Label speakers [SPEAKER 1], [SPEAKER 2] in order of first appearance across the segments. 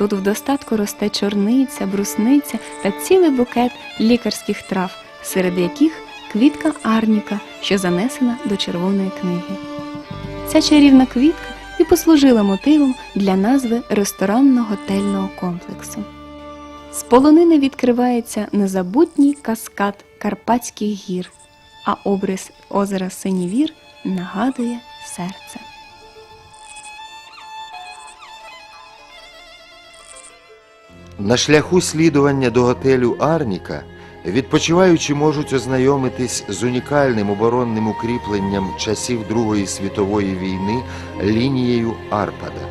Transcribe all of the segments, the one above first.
[SPEAKER 1] Тут в достатку росте чорниця, брусниця та цілий букет лікарських трав, серед яких квітка арніка, що занесена до червоної книги. Ця чарівна квітка і послужила мотивом для назви ресторанно-готельного комплексу. З полонини відкривається незабутній каскад Карпатських гір, а обрис озера Синівір нагадує серце.
[SPEAKER 2] На шляху слідування до готелю Арніка відпочиваючі можуть ознайомитись з унікальним оборонним укріпленням часів Другої світової війни лінією Арпада.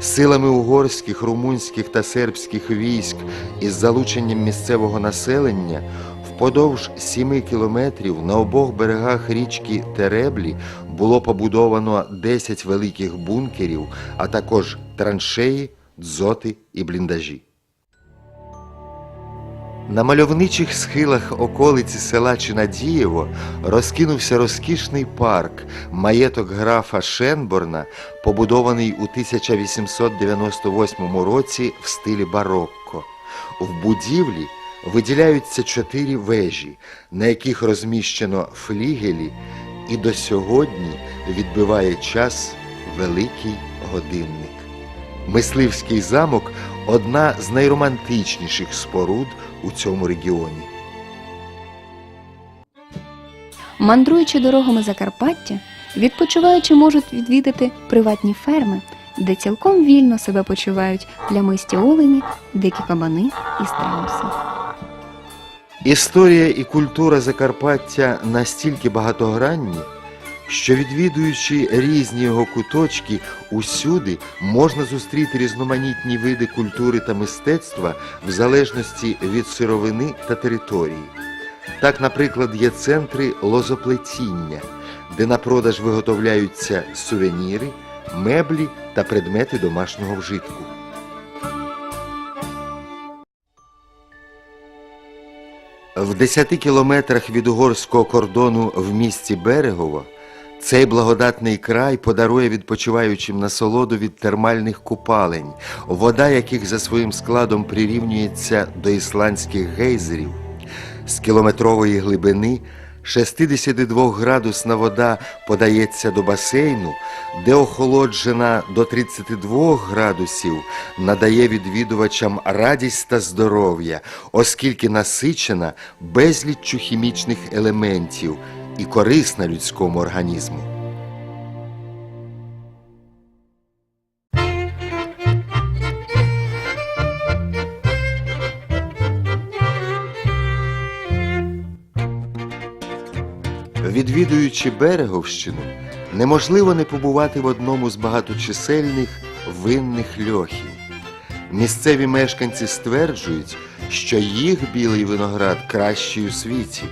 [SPEAKER 2] Силами угорських, румунських та сербських військ із залученням місцевого населення вподовж 7 кілометрів на обох берегах річки Тереблі було побудовано 10 великих бункерів, а також траншеї, дзоти і бліндажі. На мальовничих схилах околиці села Чинадієво розкинувся розкішний парк, маєток графа Шенборна, побудований у 1898 році в стилі барокко. В будівлі виділяються чотири вежі, на яких розміщено флігелі, і до сьогодні відбиває час великий годинник. Мисливський замок одна з найромантичніших споруд у цьому регіоні.
[SPEAKER 1] Мандруючи дорогами Закарпаття, відпочиваючи можуть відвідати приватні ферми, де цілком вільно себе почувають плямисті олені, дикі кабани і страуси.
[SPEAKER 2] Історія і культура Закарпаття настільки багатогранні, що відвідуючи різні його куточки, усюди можна зустріти різноманітні види культури та мистецтва в залежності від сировини та території. Так, наприклад, є центри лозоплетіння, де на продаж виготовляються сувеніри, меблі та предмети домашнього вжитку. В 10 кілометрах від угорського кордону в місті Берегово цей благодатний край подарує відпочиваючим насолоду від термальних купалень, вода яких за своїм складом прирівнюється до ісландських гейзерів. З кілометрової глибини 62-градусна вода подається до басейну, де охолоджена до 32 градусів надає відвідувачам радість та здоров'я, оскільки насичена безліччю хімічних елементів і корисна людському організму. Відвідуючи Береговщину, неможливо не побувати в одному з багаточисельних винних льохів. Місцеві мешканці стверджують, що їх білий виноград кращий у світі,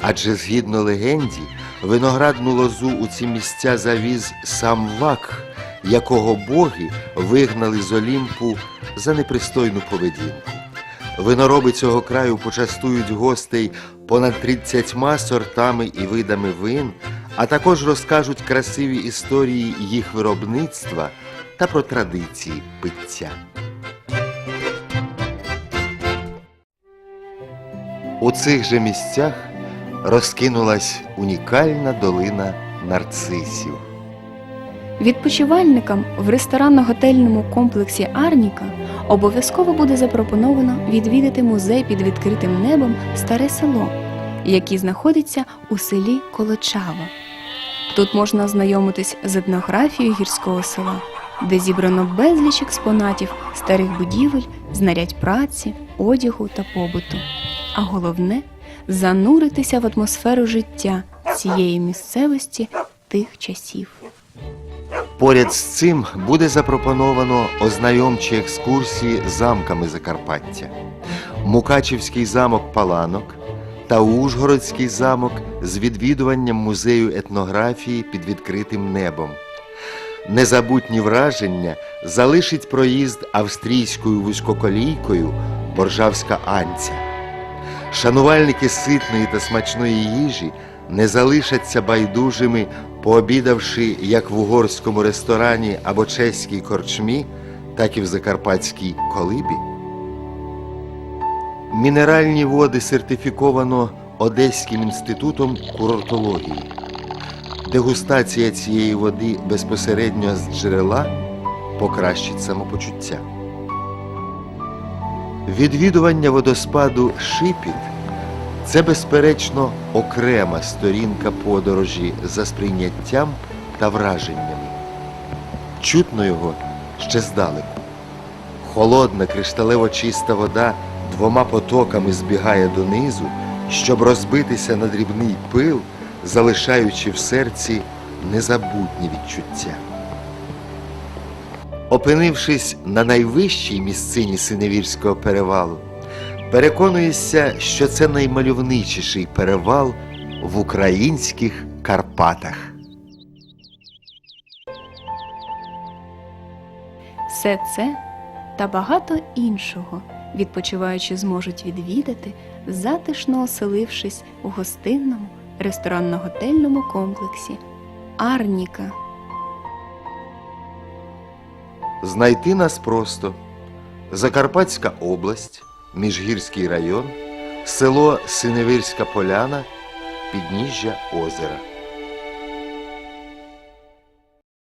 [SPEAKER 2] адже згідно легенді, виноградну лозу у ці місця завіз сам Вакх, якого боги вигнали з Олімпу за непристойну поведінку. Винороби цього краю почастують гостей понад 30 сортами і видами вин, а також розкажуть красиві історії їх виробництва та про традиції пиття. У цих же місцях розкинулась унікальна долина нарцисів.
[SPEAKER 1] Відпочивальникам в ресторанно-готельному комплексі Арніка обов'язково буде запропоновано відвідати музей під відкритим небом Старе село, який знаходиться у селі Колочава. Тут можна ознайомитись з етнографією гірського села, де зібрано безліч експонатів старих будівель, знарядь праці, одягу та побуту. А головне зануритися в атмосферу життя цієї місцевості тих часів.
[SPEAKER 2] Поряд з цим буде запропоновано ознайомчі екскурсії замками Закарпаття, Мукачівський замок Паланок та Ужгородський замок з відвідуванням музею етнографії під відкритим небом. Незабутні враження залишить проїзд австрійською вузькоколійкою Боржавська Анця. Шанувальники ситної та смачної їжі не залишаться байдужими, пообідавши як в угорському ресторані або чеській корчмі, так і в Закарпатській колибі. Мінеральні води сертифіковано Одеським інститутом курортології. Дегустація цієї води безпосередньо з джерела покращить самопочуття. Відвідування водоспаду Шипіт це, безперечно, окрема сторінка подорожі за сприйняттям та враженнями. Чутно його ще здалеку. Холодна кришталево чиста вода двома потоками збігає донизу, щоб розбитися на дрібний пил, залишаючи в серці незабутні відчуття. Опинившись на найвищій місцині Синевірського перевалу, переконуєшся, що це наймальовничіший перевал в українських Карпатах.
[SPEAKER 1] Все це та багато іншого відпочиваючи зможуть відвідати, затишно оселившись у гостинному ресторанно-готельному комплексі Арніка.
[SPEAKER 2] Знайти нас просто Закарпатська область, Міжгірський район, село Синевирська Поляна, підніжжя озера.